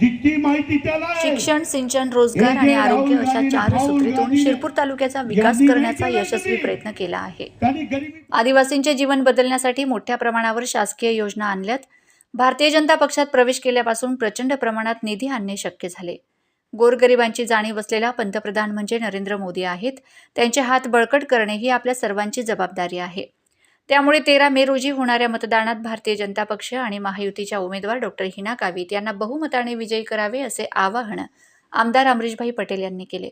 जितकी माहिती त्याला. शिक्षण सिंचन रोजगार आणि आरोग्य अशा चार सूत्रीतून शिरपूर तालुक्याचा विकास करण्याचा यशस्वी प्रयत्न केला आहे. आदिवासींचे जीवन बदलण्यासाठी मोठ्या प्रमाणावर शासकीय योजना आणल्यात. भारतीय जनता पक्षात प्रवेश केल्यापासून प्रचंड प्रमाणात निधी आणणे शक्य झाले. गोरगरिबांची जाणीव असलेला पंतप्रधान म्हणजे नरेंद्र मोदी आहेत. त्यांचे हात बळकट करणे ही आपल्या सर्वांची जबाबदारी आहे. त्यामुळे तेरा मे रोजी होणाऱ्या मतदानात भारतीय जनता पक्ष आणि महायुतीच्या उमेदवार डॉक्टर हिना गावित यांना बहुमताने विजयी करावे असे आवाहन आमदार अमरीशभाई पटेल यांनी केले.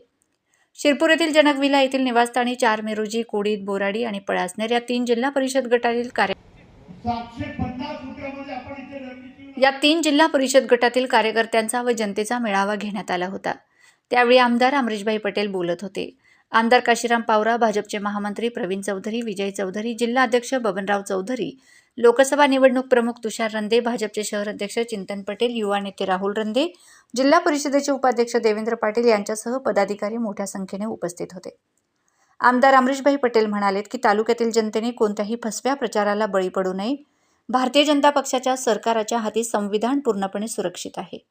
शिरपूर येथील जनकविला येथील निवासस्थानी चार मे रोजी कोडीत बोराडी आणि पळासनेर या तीन जिल्हा परिषद गटातील कार्य या तीन जिल्हा परिषद गटातील कार्यकर्त्यांचा व जनतेचा मेळावा घेण्यात आला होता. त्यावेळी आमदार अमरीशभाई पटेल बोलत होते. आमदार काशीराम पावरा भाजपचे महामंत्री प्रवीण चौधरी विजय चौधरी जिल्हा अध्यक्ष बबनराव चौधरी लोकसभा निवडणूक प्रमुख तुषार रंदे भाजपचे शहर अध्यक्ष चिंतन पटेल युवा नेते राहुल रंदे जिल्हा परिषदेचे उपाध्यक्ष देवेंद्र पाटील यांच्यासह पदाधिकारी मोठ्या संख्येने उपस्थित होते. आमदार अमरीशभाई पटेल म्हणालेत की तालुक्यातील जनतेने कोणत्याही फसव्या प्रचाराला बळी पडू नये. भारतीय जनता पक्षाच्या सरकाराच्या हाती संविधान पूर्णपणे सुरक्षित आहे.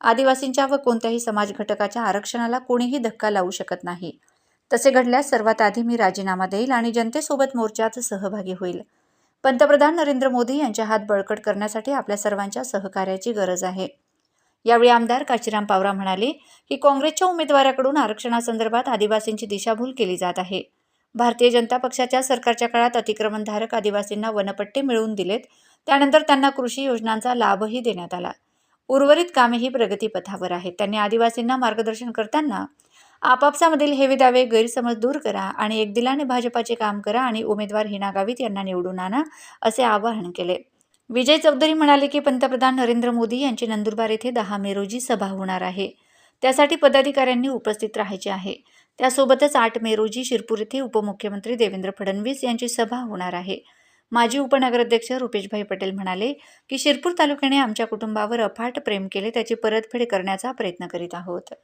आदिवासींच्या व कोणत्याही समाज घटकाच्या आरक्षणाला कोणीही धक्का लावू शकत नाही. तसे घडल्यास सर्वात आधी मी राजीनामा देईल आणि जनतेसोबत मोर्चात सहभागी होईल. पंतप्रधान नरेंद्र मोदी यांच्या हात बळकट करण्यासाठी आपल्या सर्वांच्या सहकार्याची गरज आहे. यावेळी आमदार काशीराम पावरा म्हणाले की काँग्रेसच्या उमेदवाराकडून आरक्षणासंदर्भात आदिवासींची दिशाभूल केली जात आहे. भारतीय जनता पक्षाच्या सरकारच्या काळात अतिक्रमणधारक आदिवासींना वनपट्टे मिळवून दिलेत. त्यानंतर त्यांना कृषी योजनांचा लाभही देण्यात आला. उर्वरित कामेही प्रगतीपथावर आहेत. त्यांनी आदिवासींना मार्गदर्शन करताना आपापसामधील हेवे दावे गैरसमज दूर करा आणि एकदिलाने भाजपाचे काम करा आणि उमेदवार हिना गावित यांना निवडून आणा असे आवाहन केले. विजय चौधरी म्हणाले की पंतप्रधान नरेंद्र मोदी यांची नंदुरबार येथे दहा मे रोजी सभा होणार आहे. त्यासाठी पदाधिकाऱ्यांनी उपस्थित राहायचे आहे. त्यासोबतच आठ मे रोजी शिरपूर येथे उपमुख्यमंत्री देवेंद्र फडणवीस यांची सभा होणार आहे. माजी उपनगराध्यक्ष रुपेशभाई पटेल म्हणाले की शिरपूर तालुक्याने आमच्या कुटुंबावर अफाट प्रेम केले त्याची परतफेड करण्याचा प्रयत्न करीत आहोत.